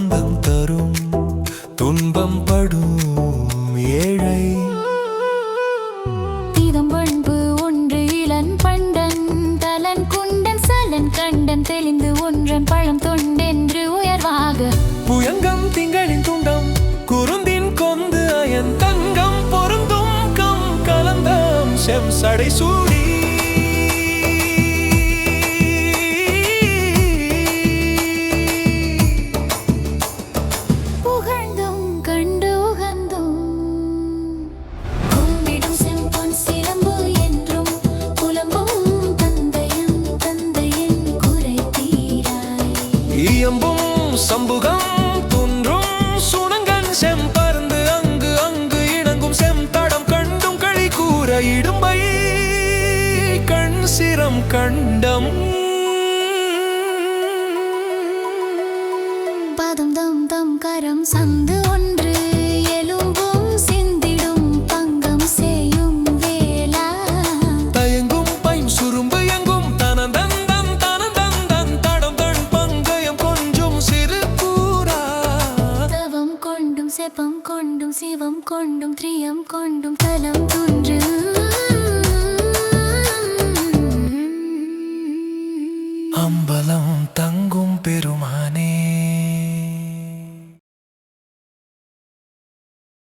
பந்தம் தரும் துன்பம் படும் ஏழை. தீதம் பண்பு ஒன்று இளன் பண்டன் தலன் குண்டன் சலன் கண்டன் தெளிந்து ஒன்றன் பழம் தொண்டென்று உயர்வாக. புயங்கம் திங்களின் துண்டம் குருந்தின் கொந்து அயன் தங்கம் பொருந்தும் கம் கலந்தம் செம் சடை சூடி. சம்புகம் துன்றும் சுணங்கன் செம்பருந்து அங்கு அங்கு இணங்கும் செம்தடம் கண்டும் களி கூற இடும்பை கண் சிரம் கண்டம். பதம் தம் தம் கரம் சந்து செபம் கொண்டும் சிவம் கொண்டும் திரியம் கொண்டும் தலம் துன்று அம்பலம் தங்கும் பெருமானே